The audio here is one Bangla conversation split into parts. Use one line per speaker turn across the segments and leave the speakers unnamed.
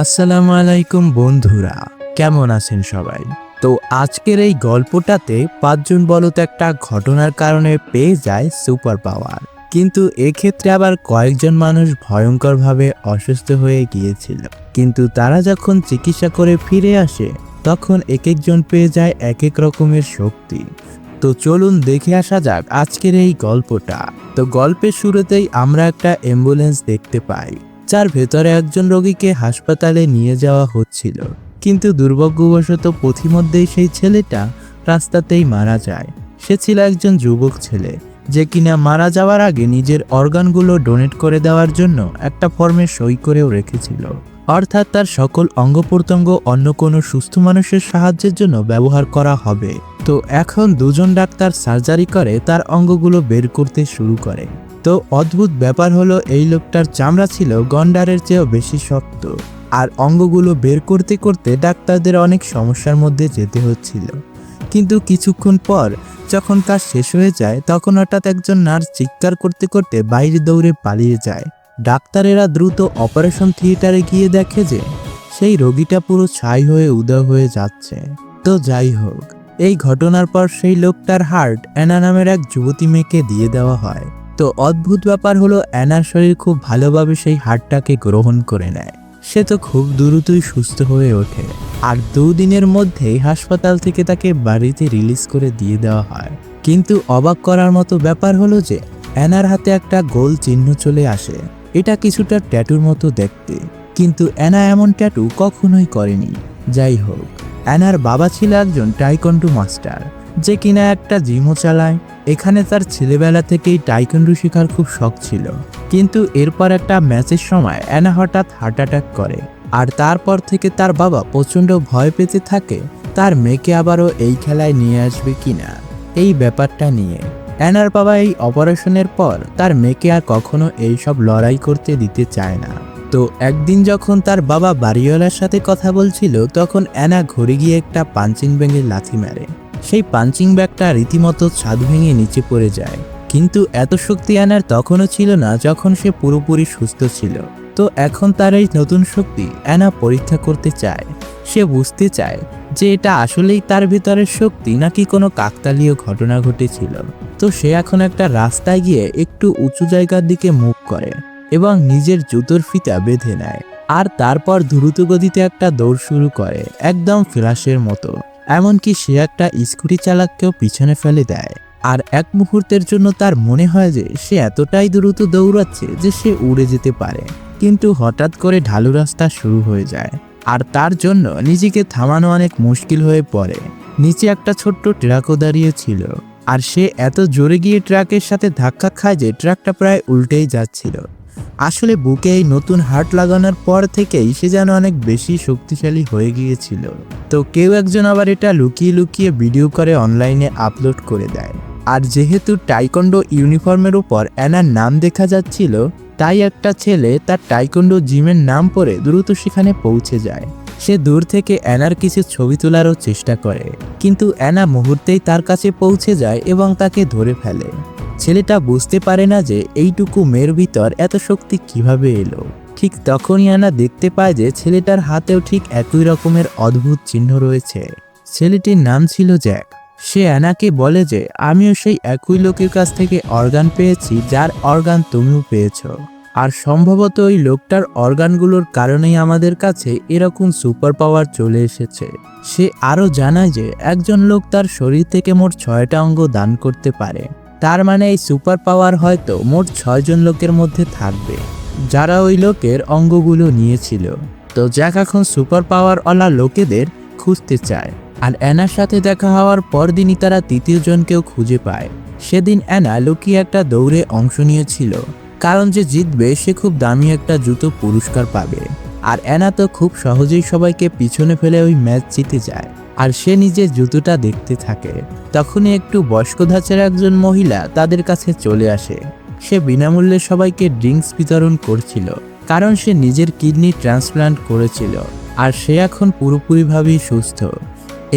আসসালামু আলাইকুম বন্ধুরা, কেমন আছেন সবাই? তো আজকের এই গল্পটাতে পাঁচজন বলত একটা ঘটনার কারণে পেয়ে যায় সুপার পাওয়ার কিন্তু এক্ষেত্রে আবার কয়েকজন মানুষ ভয়ঙ্করভাবে অসুস্থ হয়ে গিয়েছিল। কিন্তু তারা যখন চিকিৎসা করে ফিরে আসে, তখন এক একজন পেয়ে যায় এক এক রকমের শক্তি। তো চলুন দেখে আসা যাক আজকের এই গল্পটা। তো গল্পের শুরুতেই আমরা একটা অ্যাম্বুলেন্স দেখতে পাই। যার ভেতরে একজন রোগীকে হাসপাতালে নিয়ে যাওয়া হচ্ছিল। কিন্তু দুর্ভাগ্যবশত পথিমধ্যেই সেই ছেলেটা রাস্তাতেই মারা যায়। সে ছিল একজন যুবক ছেলে, যে কিনা মারা যাওয়ার আগে নিজের অর্গানগুলো ডোনেট করে দেওয়ার জন্য একটা ফর্মে সই করেও রেখেছিল। অর্থাৎ তার সকল অঙ্গ প্রত্যঙ্গ অন্য কোনো সুস্থ মানুষের সাহায্যের জন্য ব্যবহার করা হবে। তো এখন দুজন ডাক্তার সার্জারি করে তার অঙ্গগুলো বের করতে শুরু করে। তো অদ্ভুত ব্যাপার হলো এই লোকটার চামড়া ছিল গন্ডারের চেয়েও বেশি শক্ত। আর অঙ্গগুলো বের করতে করতে ডাক্তারদের অনেক সমস্যার মধ্যে যেতে হচ্ছিল। কিন্তু কিছুক্ষণ পর যখন কাজ শেষ হয়ে যায়, তখন হঠাৎ একজন নার্স চিৎকার করতে করতে বাইরে দৌড়ে পালিয়ে যায়। ডাক্তারেরা দ্রুত অপারেশন থিয়েটারে গিয়ে দেখে যে সেই রোগীটা পুরো ছাই হয়ে উদয় হয়ে যাচ্ছে। তো যাই হোক, এই ঘটনার পর সেই লোকটার হার্ট অ্যানা নামের এক যুবতী মেয়েকে দিয়ে দেওয়া হয়। তো অদ্ভুত ব্যাপার হলো অ্যানার শরীর খুব ভালোভাবে সেই হাড়টাকে গ্রহণ করে নেয়। সে তো খুব দ্রুতই সুস্থ হয়ে ওঠে। আর দুদিনের মধ্যেই হাসপাতাল থেকে তাকে বাড়িতে রিলিজ করে দিয়ে দেওয়া হয়। কিন্তু অবাক করার মতো ব্যাপার হলো যে, অ্যানার হাতে একটা গোল চিহ্ন চলে আসে। এটা কিছুটা ট্যাটুর মতো দেখতে। কিন্তু অ্যানা এমন ট্যাটু কখনোই করেনি। যাই হোক, অ্যানার বাবা ছিল একজন টাইকন্ডু মাস্টার। যে কিনা একটা জিমও চালায়। এখানে তার ছেলেবেলা থেকেই টাইকন্ডু শেখার খুব শখ ছিল। কিন্তু এরপর একটা ম্যাচের সময় অ্যানা হঠাৎ হার্ট অ্যাটাক করে। আর তারপর থেকে তার বাবা প্রচণ্ড ভয় পেতে থাকে, তার মেয়েকে আবারও এই খেলায় নিয়ে আসবে কিনা? এই ব্যাপারটা নিয়ে। অ্যানার বাবা এই অপারেশনের পর তার মেয়েকে আর কখনো এই সব লড়াই করতে দিতে চায় না। তো একদিন যখন তার বাবা বাড়িওয়ালার সাথে কথা বলছিল, তখন অ্যানা ঘুরে গিয়ে একটা পাঞ্চিং ব্যাঙের লাথি মারে। সেই পাঞ্চিং ব্যাগটা রীতিমতো ছাদ ভেঙে নিচে পড়ে যায়। কিন্তু এত শক্তি অ্যানার তখনও ছিল না যখন সে পুরোপুরি সুস্থ ছিল। তো এখন তার এই নতুন শক্তি অ্যানা পরীক্ষা করতে চায়। সে বুঝতে চায় যে এটা আসলেই তার ভিতরের শক্তি নাকি কোনো কাকতালীয় ঘটনা ঘটেছিল। তো সে এখন একটা রাস্তায় গিয়ে একটু উঁচু জায়গার দিকে মুখ করে এবং নিজের জুতোর ফিতা বেঁধে নেয়। আর তারপর দ্রুত গতিতে একটা দৌড় শুরু করে, একদম ফ্লাশের মতো। এমনকি সে একটা স্কুটি চালককেও পিছনে ফেলে দেয়। আর এক মুহূর্তের জন্য তার মনে হয় যে সে এতটাই দ্রুত দৌড়াচ্ছে যে সে উড়ে যেতে পারে। কিন্তু হঠাৎ করে ঢালু রাস্তা শুরু হয়ে যায় আর তার জন্য নিজেকে থামানো অনেক মুশকিল হয়ে পড়ে। নিচে একটা ছোট্ট ট্রাকও দাঁড়িয়ে ছিল আর সে এত জোরে গিয়ে ট্রাকের সাথে ধাক্কা খায় যে ট্রাকটা প্রায় উল্টেই যাচ্ছিল। আসলে বুকে এই নতুন হার্ট লাগানোর পর থেকেই সে যেন অনেক বেশি শক্তিশালী হয়ে গিয়েছিল। তো কেউ একজন আবার এটা লুকিয়ে লুকিয়ে ভিডিও করে অনলাইনে আপলোড করে দেয়। আর যেহেতু টাইকন্ডো ইউনিফর্মের উপর অ্যানার নাম দেখা যাচ্ছিল, তাই একটা ছেলে তার টাইকন্ডো জিমের নাম পরে দ্রুত সেখানে পৌঁছে যায়। সে দূর থেকে অ্যানার কিছু ছবি তোলারও চেষ্টা করে। কিন্তু অ্যানা মুহূর্তেই তার কাছে পৌঁছে যায় এবং তাকে ধরে ফেলে। ছেলেটা বুঝতে পারে না যে এইটুকু মেয়ের ভিতর এত শক্তি কীভাবে এলো। ঠিক তখনই আনা দেখতে পায় যে ছেলেটার হাতেও ঠিক একই রকমের অদ্ভুত চিহ্ন রয়েছে। ছেলেটির নাম ছিল জ্যাক। সে অ্যানাকে বলে যে, আমিও সেই একই লোকের কাছ থেকে অর্গান পেয়েছি, যার অর্গান তুমিও পেয়েছ। আর সম্ভবত ওই লোকটার অর্গানগুলোর কারণেই আমাদের কাছে এরকম সুপার পাওয়ার চলে এসেছে। সে আরও জানায় যে, একজন লোক তার শরীর থেকে মোট ছয়টা অঙ্গ দান করতে পারে। তার মানে এই সুপার পাওয়ার হয়তো মোট ছয়জন লোকের মধ্যে থাকবে, যারা ওই লোকের অঙ্গগুলো নিয়েছিল। তো জ্যাক এখন সুপার পাওয়ার পাওয়ারওয়ালা লোকেদের খুঁজতে চায়। আর অ্যানার সাথে দেখা হওয়ার পরদিনই তারা তৃতীয় জনকেও খুঁজে পায়। সেদিন অ্যানা লুকিয়ে একটা দৌড়ে অংশ নিয়েছিল, কারণ যে জিতবে সে খুব দামি একটা জুতো পুরস্কার পাবে। আর অ্যানা তো খুব সহজেই সবাইকে পিছনে ফেলে ওই ম্যাচ জিতে যায়। আর সে নিজের জুতোটা দেখতে থাকে। তখনই একটু বয়স্ক ধাঁচের একজন মহিলা তাদের কাছে চলে আসে। সে বিনামূল্যে সবাইকে ড্রিঙ্কস বিতরণ করছিল, কারণ সে নিজের কিডনি ট্রান্সপ্লান্ট করেছিল, আর সে এখন পুরোপুরিভাবেই সুস্থ।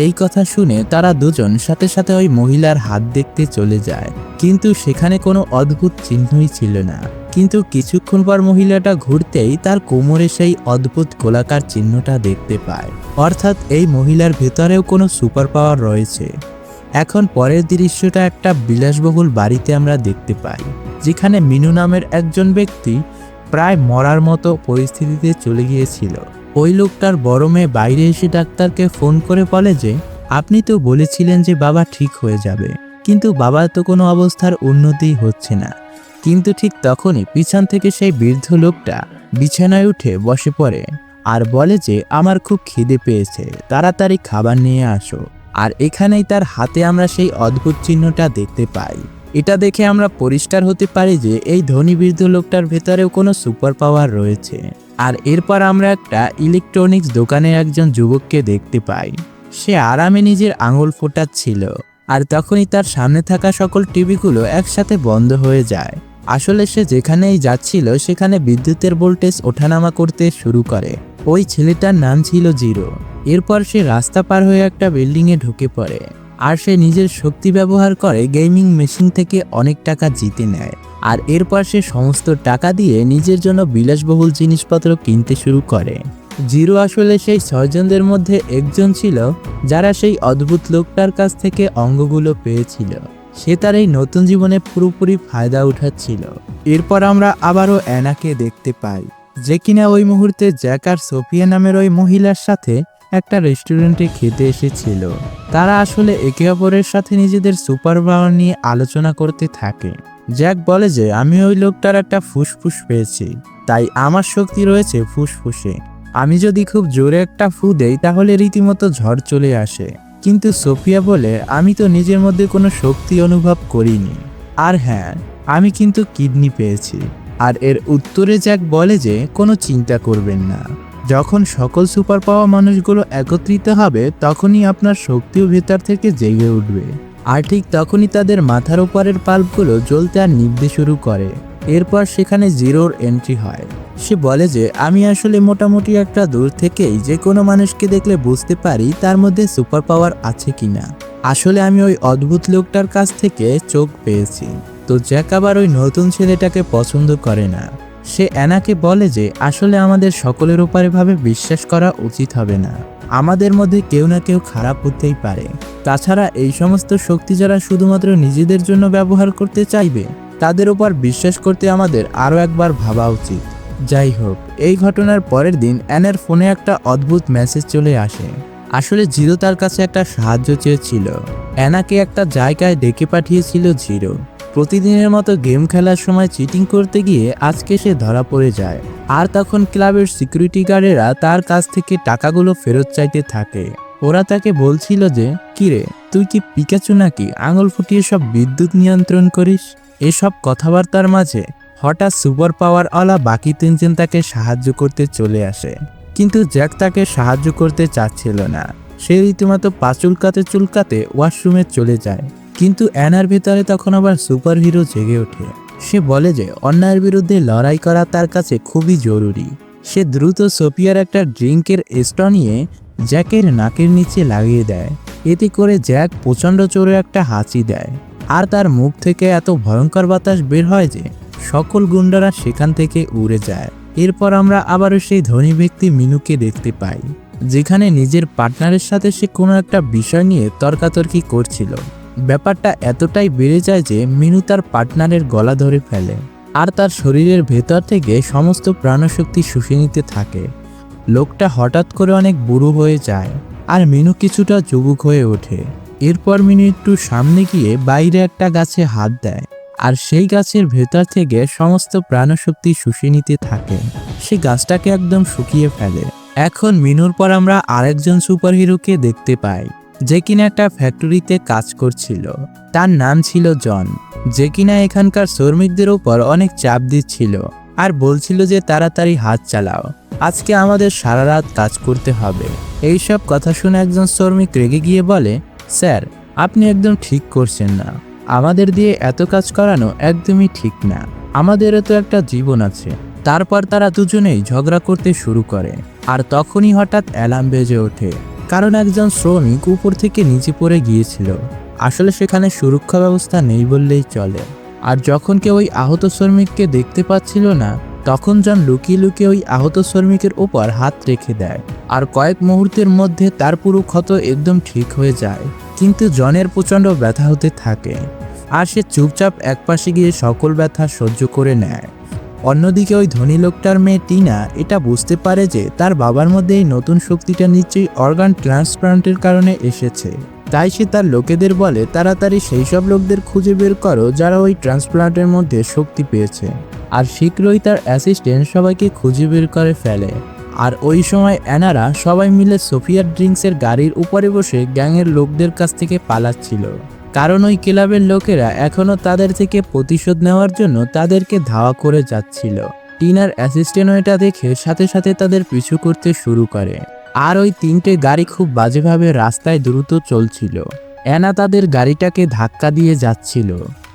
এই কথা শুনে তারা দুজন সাথে সাথে ওই মহিলার হাত দেখতে চলে যায়, কিন্তু সেখানে কোনো অদ্ভুত চিহ্নই ছিল না। কিন্তু কিছুক্ষণ পর মহিলাটা ঘুরতেই তার কোমরে সেই অদ্ভুত গোলাকার চিহ্নটা দেখতে পায়। অর্থাৎ এই মহিলার ভেতরেও কোনো সুপার পাওয়ার রয়েছে। এখন পরের দৃশ্যটা একটা বিলাসবহুল বাড়িতে আমরা দেখতে পাই, যেখানে মিনু নামের একজন ব্যক্তি প্রায় মরার মতো পরিস্থিতিতে চলে গিয়েছিল। ওই লোকটার বড় মেয়ে বাইরে এসে ডাক্তারকে ফোন করে বলে যে, আপনি তো বলেছিলেন যে বাবা ঠিক হয়ে যাবে, কিন্তু বাবার তো কোনো অবস্থার উন্নতি হচ্ছে না। কিন্তু ঠিক তখনই পিছন থেকে সেই বৃদ্ধ লোকটা বিছানায় উঠে বসে পড়ে আর বলে যে, আমার খুব খিদে পেয়েছে, তাড়াতাড়ি খাবার নিয়ে আসো। আর এখানেই তার হাতে আমরা সেই অদ্ভুত চিহ্নটা দেখতে পাই। এটা দেখে আমরা পরিষ্কার হতে পারি যে, এই ধনী বৃদ্ধ লোকটার ভেতরেও কোনো সুপার পাওয়ার রয়েছে। আর এরপর আমরা একটা ইলেকট্রনিক্স দোকানে একজন যুবককে দেখতে পাই। সে আরামে নিজের আঙুল ফোটাচ্ছিল। আর তখনই তার সামনে থাকা সকল টিভিগুলো একসাথে বন্ধ হয়ে যায়। আসলে সে যেখানেই যাচ্ছিল, সেখানে বিদ্যুতের ভোল্টেজ ওঠানামা করতে শুরু করে। ওই ছেলেটার নাম ছিল জিরো। এরপর সে রাস্তা পার হয়ে একটা বিল্ডিংয়ে ঢুকে পড়ে। আর সে নিজের শক্তি ব্যবহার করে গেমিং মেশিন থেকে অনেক টাকা জিতে নেয়। আর এরপর সে সমস্ত টাকা দিয়ে নিজের জন্য বিলাসবহুল জিনিসপত্র কিনতে শুরু করে। জিরো আসলে সেই ছয়জনদের মধ্যে একজন ছিল, যারা সেই অদ্ভুত লোকটার কাছ থেকে অঙ্গগুলো পেয়েছিল। সে তার এই নতুন জীবনে পুরোপুরি ফায়দা উঠাচ্ছিল। এরপর আমরা আবারও অ্যানাকে দেখতে পাই, যে কিনা ওই মুহূর্তে জ্যাক আর সোফিয়া নামের ওই মহিলার সাথে একটা রেস্টুরেন্টে খেতে এসেছিল। তারা আসলে একে অপরের সাথে নিজেদের সুপার পাওয়ার নিয়ে আলোচনা করতে থাকে। জ্যাক বলে যে, আমি ওই লোকটার একটা ফুসফুস পেয়েছি, তাই আমার শক্তি রয়েছে ফুসফুসে। আমি যদি খুব জোরে একটা ফু দেই, তাহলে রীতিমতো ঝড় চলে আসে। কিন্তু সোফিয়া বলে, আমি তো নিজের মধ্যে কোনো শক্তি অনুভব করিনি। আর হ্যাঁ আমি কিন্তু কিডনি পেয়েছি। আর এর উত্তরে জ্যাক বলে যে, কোনো চিন্তা করবেন না। যখন সকল সুপার পাওয়া মানুষগুলো একত্রিত হবে, তখনই আপনার শক্তিও ভেতর থেকে জেগে উঠবে। আর ঠিক তখনই তাদের মাথার ওপরের পাল্পগুলো জ্বলতে আর নিভতে শুরু করে। এরপর সেখানে জিরোর এন্ট্রি হয়। সে বলে যে, আমি আসলে মোটামুটি একটা দূর থেকেই যে কোনো মানুষকে দেখলে বুঝতে পারি তার মধ্যে সুপার পাওয়ার আছে কি না আসলে আমি ওই অদ্ভুত লোকটার কাছ থেকে চোখ পেয়েছি। তো জ্যাক আবার ওই নতুন ছেলেটাকে পছন্দ করে না। সে অ্যানাকে বলে যে, আসলে আমাদের সকলের উপরে ভাবে বিশ্বাস করা উচিত হবে না। আমাদের মধ্যে কেউ না কেউ খারাপ হতেই পারে। তাছাড়া এই সমস্ত শক্তি যারা শুধুমাত্র নিজেদের জন্য ব্যবহার করতে চাইবে তাদের উপর বিশ্বাস করতে আমাদের আরও একবার ভাবা উচিত। যাই হোক, এই ঘটনার পরের দিন অ্যানের ফোনে একটা অদ্ভুত মেসেজ চলে আসে। আসলে জিরো তার কাছে একটা সাহায্য চেয়েছিল। অ্যানাকে একটা জায়গায় ডেকে পাঠিয়েছিল জিরো। প্রতিদিনের মতো গেম খেলার সময় চিটিং করতে গিয়ে আজকে সে ধরা পড়ে যায়। আর তখন ক্লাবের সিকিউরিটি গার্ডেরা তার কাছ থেকে টাকাগুলো ফেরত চাইতে থাকে। ওরা তাকে বলছিল যে, কিরে, তুই কি পিকাচু নাকি আঙুল ফুটিয়ে সব বিদ্যুৎ নিয়ন্ত্রণ করিস? এসব কথাবার্তার মাঝে হঠাৎ সুপার পাওয়ারওয়ালা বাকি তিনজন তাকে সাহায্য করতে চলে আসে। কিন্তু জ্যাক তাকে সাহায্য করতে চাচ্ছিল না। সে রীতিমতো পা চুলকাতে ওয়াশরুমে চলে যায়। কিন্তু অ্যানার ভেতরে তখন আবার সুপার হিরো জেগে ওঠে। সে বলে যে, অন্যায়ের বিরুদ্ধে লড়াই করা তার কাছে খুবই জরুরি। সে দ্রুত সোফিয়ার একটা ড্রিঙ্কের স্ট নিয়ে জ্যাকের নাকের নিচে লাগিয়ে দেয়। এতে করে জ্যাক প্রচণ্ড চোরে একটা হাঁচি দেয়। আর তার মুখ থেকে এত ভয়ঙ্কর বাতাস বের হয় যে সকল গুন্ডারা সেখান থেকে উড়ে যায়। এরপর আমরা আবারও সেই ধনী ব্যক্তি মিনুকে দেখতে পাই, যেখানে নিজের পার্টনারের সাথে সে কোনো একটা বিষয় নিয়ে তর্কাতর্কি করছিল। ব্যাপারটা এতটাই বেড়ে যায় যে মিনু তার পার্টনারের গলা ধরে ফেলে, আর তার শরীরের ভেতর থেকে সমস্ত প্রাণশক্তি শুষে নিতে থাকে। লোকটা হঠাৎ করে অনেক বুড়ো হয়ে যায়, আর মিনু কিছুটা যুবক হয়ে ওঠে। এরপর মিনু একটু সামনে গিয়ে বাইরে একটা গাছে হাত দেয়, আর সেই গাছের ভেতর থেকে সমস্ত প্রাণশক্তি শুষে নিতে থাকে। সে গাছটাকে একদম শুকিয়ে ফেলে। এখন মিনুর পর আমরা আরেকজন সুপারহিরোকে দেখতে পাই, যে কিনা একটা ফ্যাক্টরিতে কাজ করছিল। তার নাম ছিল জন, যে কিনা এখানকার শ্রমিকদের উপর অনেক চাপ দিচ্ছিল, আর বলছিল যে তাড়াতাড়ি হাত চালাও, আজকে আমাদের সারা রাত কাজ করতে হবে। এইসব কথা শুনে একজন শ্রমিক রেগে গিয়ে বলে স্যার, আপনি একদম ঠিক করছেন না। আমাদের দিয়ে এত কাজ করানো একদমই ঠিক না। আমাদেরও তো একটা জীবন আছে। তারপর তারা দুজনেই ঝগড়া করতে শুরু করে। আর তখনই হঠাৎ অ্যালার্ম বেজে ওঠে। কারণ একজন শ্রমিক উপর থেকে নিচে পড়ে গিয়েছিল। আসলে সেখানে সুরক্ষা ব্যবস্থা নেই বললেই চলে। আর যখন কেউ ওই আহত শ্রমিককে দেখতে পাচ্ছিল না তখন জন লুকিয়ে লুকিয়ে ওই আহত শ্রমিকের ওপর হাত রেখে দেয়। আর কয়েক মুহূর্তের মধ্যে তার পুরো ক্ষত একদম ঠিক হয়ে যায়। কিন্তু জনের প্রচণ্ড ব্যথা হতে থাকে। আর সে চুপচাপ একপাশে গিয়ে সকল ব্যথা সহ্য করে নেয়। অন্যদিকে ওই ধনী লোকটার মেয়ে টিনা এটা বুঝতে পারে যে তার বাবার মধ্যে এই নতুন শক্তিটা নিশ্চয়ই অর্গান ট্রান্সপ্লান্টের কারণে এসেছে। তাই সে তার লোকেদের বলে, তাড়াতাড়ি সেই সব লোকদের খুঁজে বের করো যারা ওই ট্রান্সপ্লান্টের মধ্যে শক্তি পেয়েছে। আর শীঘ্রই তার অ্যাসিস্ট্যান্ট সবাইকে খুঁজে বের করে ফেলে। আর ওই সময় অ্যানারা সবাই মিলে সোফিয়ার ড্রিঙ্কসের গাড়ির উপরে বসে গ্যাংয়ের লোকদের কাছ থেকে পালাচ্ছিল। কারণ ওই ক্লাবের লোকেরা এখনও তাদের থেকে প্রতিশোধ নেওয়ার জন্য তাদেরকে ধাওয়া করে যাচ্ছিল। টিনার অ্যাসিস্ট্যান্ট এটা দেখে সাথে সাথে তাদের পিছু করতে শুরু করে। আর ওই তিনটে গাড়ি খুব বাজেভাবে রাস্তায় দ্রুত চলছিল। অ্যানা তাদের গাড়িটাকে ধাক্কা দিয়ে যাচ্ছিল,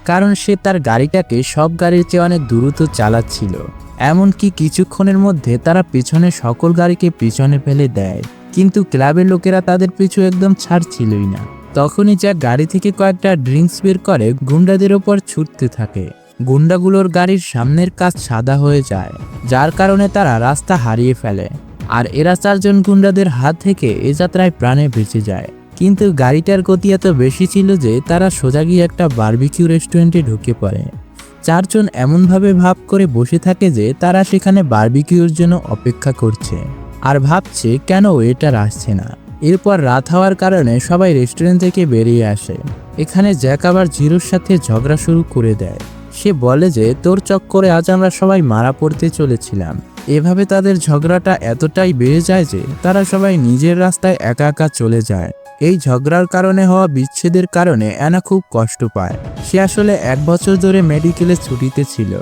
কারণ সে তার গাড়িটাকে সব গাড়ির চেয়ে অনেক দ্রুত চালাচ্ছিল। এমনকি কিছুক্ষণের মধ্যে তারা পিছনে সকল গাড়িকে পিছনে ফেলে দেয়, কিন্তু ক্লাবের লোকেরা তাদের পিছু একদম ছাড়ছিলই না। তখনই যা গাড়ি থেকে কয়েকটা ড্রিঙ্কস বের করে গুন্ডাদের ওপর ছুটতে থাকে। গুন্ডাগুলোর গাড়ির সামনের কাজ সাদা হয়ে যায়, যার কারণে তারা রাস্তা হারিয়ে ফেলে। আর এরা চারজন গুন্ডাদের হাত থেকে এ যাত্রায় প্রাণে বেঁচে যায়। কিন্তু গাড়িটার গতি এত বেশি ছিল যে তারা সোজা গিয়ে একটা বারবিকিউ রেস্টুরেন্টে ঢুকে পড়ে। চারজন এমনভাবে ভাব করে বসে থাকে যে তারা সেখানে বারবিকিউর জন্য অপেক্ষা করছে আর ভাবছে কেন ওয়েটার আসছে না। এরপর রাত হওয়ার কারণে সবাই রেস্টুরেন্ট থেকে বেরিয়ে আসে। এখানে জ্যাক আবার জিরোর সাথে ঝগড়া শুরু করে দেয়। সে বলে যে, তোর চক্করে আজ আমরা সবাই মারা পড়তে চলেছিলাম। এভাবে তাদের ঝগড়াটা এতটাই বেড়ে যায় যে তারা সবাই নিজের রাস্তায় একা একা চলে যায়। এই ঝগড়ার কারণে হওয়া বিচ্ছেদের কারণে অ্যানা খুব কষ্ট পায়। সে আসলে এক বছর ধরে মেডিকেলে ছুটিতে ছিল।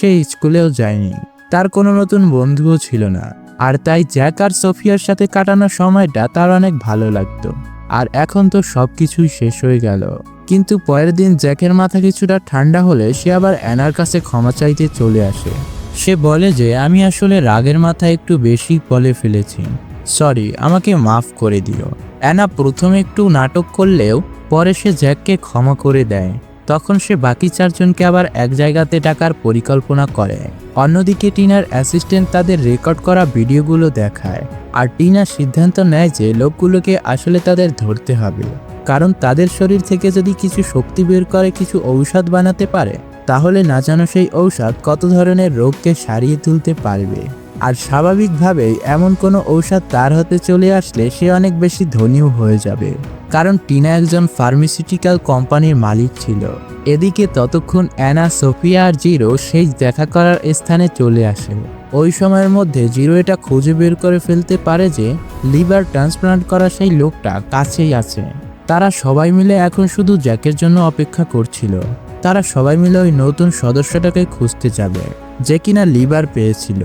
সে স্কুলেও যায়নি। তার কোনো নতুন বন্ধুও ছিল না। আর তাই জ্যাক আর সোফিয়ার সাথে কাটানো সময়টা তার অনেক ভালো লাগতো। আর এখন তো সব কিছুই শেষ হয়ে গেল। কিন্তু পরের দিন জ্যাকের মাথা কিছুটা ঠান্ডা হলে সে আবার অ্যানার কাছে ক্ষমা চাইতে চলে আসে। সে বলে যে, আমি আসলে রাগের মাথায় একটু বেশি বলে ফেলেছি। সরি, আমাকে মাফ করে দিও। অ্যানা প্রথমে একটু নাটক করলেও পরে সে জ্যাককে ক্ষমা করে দেয়। তখন সে বাকি চারজনকে আবার এক জায়গাতে ডাকার পরিকল্পনা করে। অন্যদিকে টিনার অ্যাসিস্ট্যান্ট তাদের রেকর্ড করা ভিডিওগুলো দেখায়। আর টিনা সিদ্ধান্ত নেয় যে, লোকগুলোকে আসলে তাদের ধরতে হবে। কারণ তাদের শরীর থেকে যদি কিছু শক্তি বের করে, কিছু ঔষধ বানাতে পারে তাহলে না জানো সেই ঔষধ কত ধরনের রোগকে সারিয়ে তুলতে পারবে। আর স্বাভাবিকভাবেই এমন কোনো ঔষধ তার হতে চলে আসলে সে অনেক বেশি ধনীও হয়ে যাবে। কারণ টিনা একজন ফার্মাসিউটিক্যাল কোম্পানির মালিক ছিল। এদিকে ততক্ষণ অ্যানা, সোফিয়া আর জিরো সেই দেখা করার স্থানে চলে আসে। ওই সময়ের মধ্যে জিরো এটা খুঁজে বের করে ফেলতে পারে যে, লিভার ট্রান্সপ্লান্ট করা সেই লোকটা কাছেই আছে। তারা সবাই মিলে এখন শুধু জ্যাকের জন্য অপেক্ষা করছিল। তারা সবাই মিলে ওই নতুন সদস্যটাকে খুঁজতে যাবে, যে কিনা লিভার পেয়েছিল।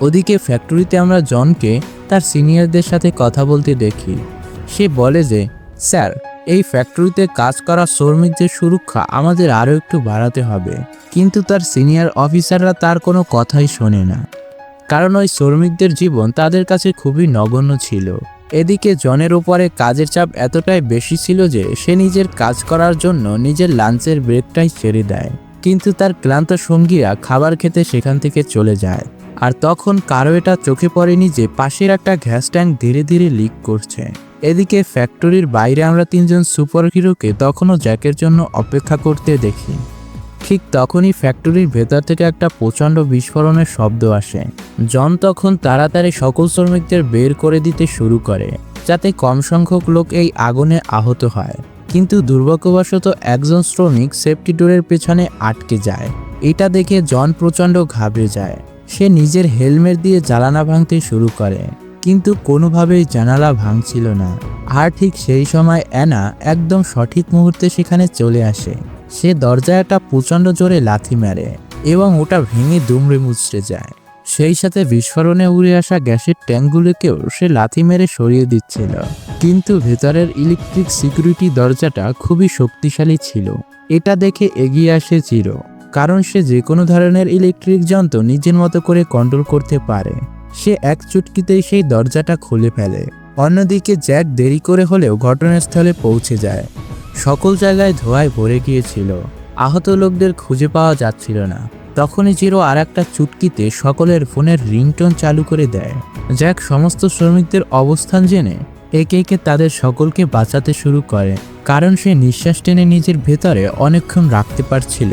ওদিকে ফ্যাক্টরিতে আমরা জনকে তার সিনিয়রদের সাথে কথা বলতে দেখি। সে বলে যে, স্যার, এই ফ্যাক্টরিতে কাজ করা শ্রমিকদের সুরক্ষা আমাদের আরও একটু বাড়াতে হবে। কিন্তু তার সিনিয়র অফিসাররা তার কোনো কথাই শোনে না। কারণ ওই শ্রমিকদের জীবন তাদের কাছে খুবই নগণ্য ছিল। এদিকে জনের উপরে কাজের চাপ এতটাই বেশি ছিল যে সে নিজের কাজ করার জন্য নিজের লাঞ্চের ব্রেকটাই ছেড়ে দেয়। কিন্তু তার ক্লান্ত সঙ্গীরা খাবার খেতে সেখান থেকে চলে যায়। আর তখন কারও এটা চোখে পড়েনি যে পাশের একটা গ্যাস ট্যাঙ্ক ধীরে ধীরে লিক করছে। এদিকে ফ্যাক্টরির বাইরে আমরা তিনজন সুপার হিরোকে তখনও জ্যাকের জন্য অপেক্ষা করতে দেখি। ঠিক তখনই ফ্যাক্টরির ভেতর থেকে একটা প্রচণ্ড বিস্ফোরণের শব্দ আসে। জন তখন তাড়াতাড়ি সকল শ্রমিকদের বের করে দিতে শুরু করে, যাতে কম সংখ্যক লোক এই আগুনে আহত হয়। কিন্তু দুর্ভাগ্যবশত একজন শ্রমিক সেফটি ডোরের পেছনে আটকে যায়। এটা দেখে জন প্রচণ্ড ঘাবড়ে যায়। সে নিজের হেলমেট দিয়ে জ্বালানা ভাঙতে শুরু করে, কিন্তু কোনোভাবেই জানালা ভাঙছিল না। আর ঠিক সেই সময় অ্যানা একদম সঠিক মুহূর্তে সেখানে চলে আসে। সে দরজায় একটা প্রচণ্ড জোরে লাথি মারে এবং ওটা ভেঙে দুমড়ে মুচড়ে যায়। সেই সাথে বিস্ফোরণে উড়ে আসা গ্যাসের ট্যাঙ্কগুলোকেও সে লাথি মেরে সরিয়ে দিচ্ছিল। কিন্তু ভেতরের ইলেকট্রিক সিকিউরিটি দরজাটা খুবই শক্তিশালী ছিল। এটা দেখে এগিয়ে আসে জিরো, কারণ সে যে কোনো ধরনের ইলেকট্রিক যন্ত্র নিজের মতো করে কন্ট্রোল করতে পারে। সে এক চুটকিতেই সেই দরজাটা খুলে ফেলে। অন্যদিকে জ্যাক দেরি করে হলেও ঘটনাস্থলে পৌঁছে যায়। সকল জায়গায় ধোঁয়ায় ভরে গিয়েছিল। আহত লোকদের খুঁজে পাওয়া যাচ্ছিল না। তখনই জিরো আর একটা চুটকিতে সকলের ফোনের রিংটোন চালু করে দেয়। জ্যাক সমস্ত শ্রমিকদের অবস্থান জেনে একে একে তাদের সকলকে বাঁচাতে শুরু করে, কারণ সে নিঃশ্বাস টেনে নিজের ভেতরে অনেকক্ষণ রাখতে পারছিল,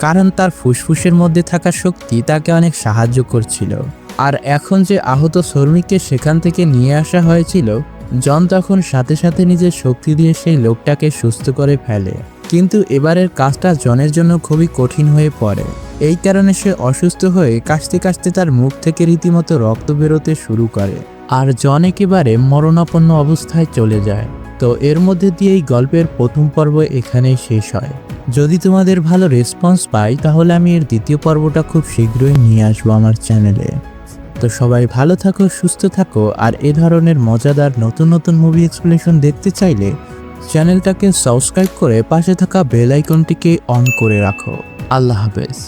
কারণ তার ফুসফুসের মধ্যে থাকা শক্তি তাকে অনেক সাহায্য করছিল। আর এখন যে আহত শ্রমিককে সেখান থেকে নিয়ে আসা হয়েছিল জন তখন সাথে সাথে নিজের শক্তি দিয়ে সেই লোকটাকে সুস্থ করে ফেলে। কিন্তু এবারের কাজটা জনের জন্য খুবই কঠিন হয়ে পড়ে। এই কারণে সে অসুস্থ হয়ে কাশতে কাশতে তার মুখ থেকে রীতিমতো রক্ত বেরোতে শুরু করে। আর জন একেবারে মরণাপন্ন অবস্থায় চলে যায়। তো এর মধ্যে দিয়ে এই গল্পের প্রথম পর্ব এখানেই শেষ হয়। যদি তোমাদের ভালো রেসপন্স পাই, তাহলে আমি এর দ্বিতীয় পর্বটা খুব শীঘ্রই নিয়ে আসব আমার চ্যানেলে তো সবাই ভালো থাকো, সুস্থ থাকো, আর এ ধরনের মজাদার নতুন নতুন মুভি এক্সপ্লেনেশন দেখতে চাইলে চ্যানেলটাকে সাবস্ক্রাইব করে পাশে থাকা বেল আইকনটিকে অন করে রাখো। আল্লাহ হাফেজ।